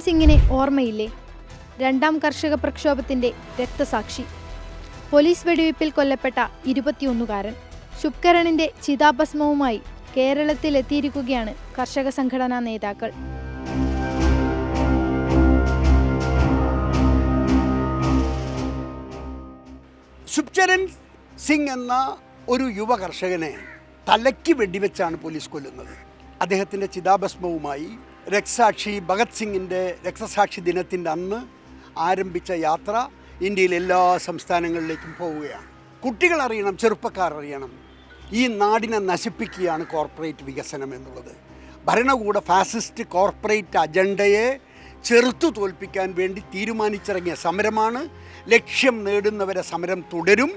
സിംഗിനെ ഓർമ്മയില്ലേ? രണ്ടാം കർഷക പ്രക്ഷോഭത്തിന്റെ രക്തസാക്ഷി. പോലീസ് വെടിവയ്പിൽ കൊല്ലപ്പെട്ട ഇരുപത്തിയൊന്നുകാരൻ ശുഭ്കരണിന്റെ ചിതാഭസ്മവുമായി കേരളത്തിലെത്തിയിരിക്കുകയാണ് കർഷക സംഘടനാ നേതാക്കൾ. ശുഭ്ചരൺ സിംഗ് എന്ന ഒരു യുവ കർഷകനെ തലയ്ക്ക് വെടിവെച്ചാണ് പോലീസ് കൊല്ലുന്നത്. അദ്ദേഹത്തിന്റെ ചിതാഭസ്മവുമായി രക്തസാക്ഷി ഭഗത് സിംഗിന്റെ രക്തസാക്ഷി ദിനത്തിന്റെ അന്ന് ആരംഭിച്ച യാത്ര ഇന്ത്യയിലെ എല്ലാ സംസ്ഥാനങ്ങളിലേക്കും പോവുകയാണ്. കുട്ടികൾ അറിയണം ചെറുപ്പക്കാർ അറിയണം. ഈ നാടിനെ നശിപ്പിക്കുകയാണ് കോർപ്പറേറ്റ് വികസനം എന്നുള്ളത്. ഭരണകൂട ഫാസിസ്റ്റ് കോർപ്പറേറ്റ് അജണ്ടയെ ചെറുത്തു തോൽപ്പിക്കാൻ വേണ്ടി തീരുമാനിച്ചിറങ്ങിയ സമരമാണ്. ലക്ഷ്യം നേടുന്നവരെ സമരം തുടരും.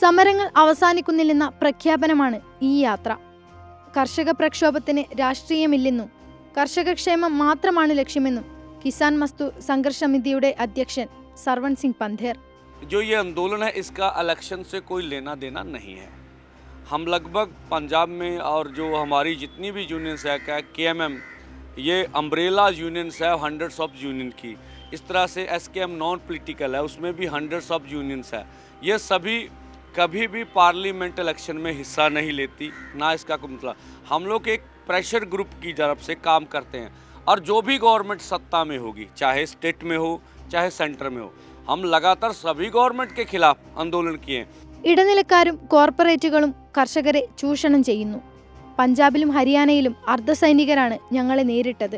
സമരങ്ങൾ അവസാനിക്കുന്നില്ലെന്ന പ്രഖ്യാപനമാണ് ഈ യാത്ര. കർഷക പ്രക്ഷോഭത്തിന് രാഷ്ട്രീയമില്ലെന്നും കർഷകക്ഷേമം മാത്രമാണ് ലക്ഷ്യമെന്നും കിസാൻ മസ്ദൂർ സംഘർഷ സമിതിയുടെ അധ്യക്ഷൻ സർവൺ സിംഗ് പന്ധേർ जो ये आंदोलन है इसका इलेक्शन से कोई लेना देना नहीं है हम लगभग पंजाब में और जो हमारी जितनी भी यूनियंस है क्या के एम एम ये अम्ब्रेला यूनियंस है हंड्रेड्स ऑफ यूनियन की इस तरह से एस के एम नॉन पोलिटिकल है उसमें भी हंड्रेड्स ऑफ यूनियंस है ये सभी कभी भी पार्लियामेंट इलेक्शन में हिस्सा नहीं लेती ना इसका कोई मतलब हम लोग एक प्रेशर ग्रुप की तरफ से काम करते हैं और जो भी गवर्नमेंट सत्ता में होगी चाहे स्टेट में हो चाहे सेंटर में हो हम लगातार सभी गवर्नमेंट के खिलाफ आंदोलन किए हैं ഇടനിലക്കാരും കോർപ്പറേറ്റുകളും കർഷകരെ ചൂഷണം ചെയ്യുന്നു പഞ്ചാബിലും ഹരിയാനയിലും അർദ്ധസൈനികരാണ് ഞങ്ങളെ നേരിട്ടത്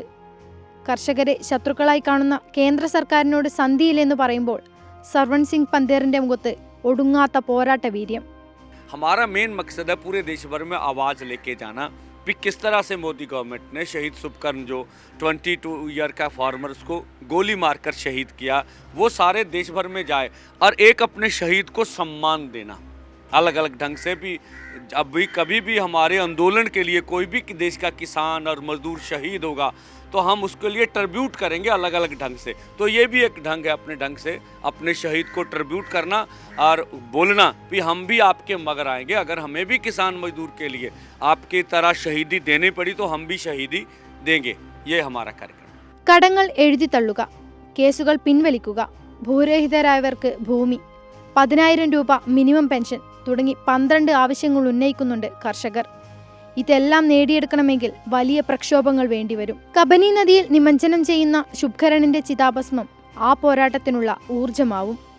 കർഷകരെ ശത്രുക്കളായി കാണുന്ന കേന്ദ്ര സർക്കാരിനോട് സന്ധിയില്ലെന്ന് പറയുമ്പോൾ സർവൺ സിംഗ് പന്തേറിന്റെ മുഖത്ത് ഒടുങ്ങാത്ത പോരാട്ട വീര്യം हमारा मेन मकसद है पूरे देश भर में आवाज़ लेके जाना कि किस तरह से मोदी गवर्नमेंट ने शहीद सुपकर्ण जो 22 ईयर का फार्मर्स को गोली मारकर शहीद किया, वो सारे देश भर में जाए और एक अपने शहीद को सम्मान देना। अलग अलग ढंग से भी अभी कभी भी हमारे आंदोलन के लिए कोई भी देश का किसान और मजदूर शहीद होगा तो हम उसके लिए ट्रिब्यूट करेंगे अलग अलग ढंग से तो ये भी एक ढंग है अपने ढंग से अपने शहीद को ट्रिब्यूट करना और बोलना कि हम भी आपके मगर आएंगे अगर हमें भी किसान मजदूर के लिए आपकी तरह शहीदी देनी पड़ी तो हम भी शहीदी देंगे ये हमारा कार्यक्रम കടങ്ങൾ എഴുതി തള്ളുക കേസുകൾ പിൻവലിക്കുക ഭൂരഹിതരായവർക്ക് ഭൂമി പതിനായിരം രൂപ മിനിമം പെൻഷൻ തുടങ്ങി പന്ത്രണ്ട് ആവശ്യങ്ങൾ ഉന്നയിക്കുന്നുണ്ട് കർഷകർ. ഇതെല്ലാം നേടിയെടുക്കണമെങ്കിൽ വലിയ പ്രക്ഷോഭങ്ങൾ വേണ്ടിവരും. കബനി നദിയിൽ നിമജ്ജനം ചെയ്യുന്ന ശുഭ്കരണിന്റെ ചിതാഭസ്മം ആ പോരാട്ടത്തിനുള്ള ഊർജമാവും